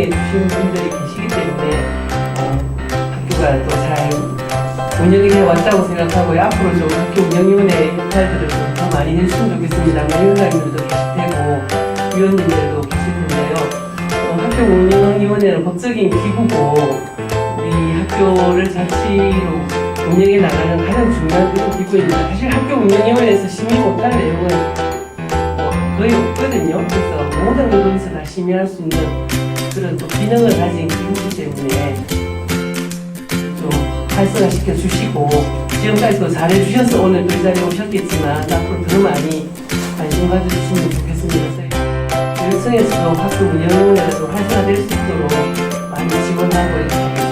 사랑해 주신 분들이 계시기 때문에 어, 학교가 또 잘 운영이 되 왔다고 생각하고요. 앞으로 좀 학교 운영위원회 역할들을 더 많이 해주면 좋겠습니다. 위원장님들도 계시고 위원님들도 계시는데요. 어, 학교 운영위원회는 법적인 기구고 우리 학교를 자치로 운영해 나가는 가장 중요한 기구입니다. 사실 학교 운영위원회에서 심의 못할 내용은 거의 없거든요. 그래서 모든 부분에서 다 심의할 수 있는 그런 또 기능을 가진 기구이기 때문에 좀 활성화시켜 주시고 지금까지도 잘해 주셔서 오늘 또이 자리에 오셨겠지만 앞으로 더 많이 관심 가져주시면 좋겠습니다. 교육청에서도 학교 좀 활성화될 수 있도록 많이 지원하고 이렇게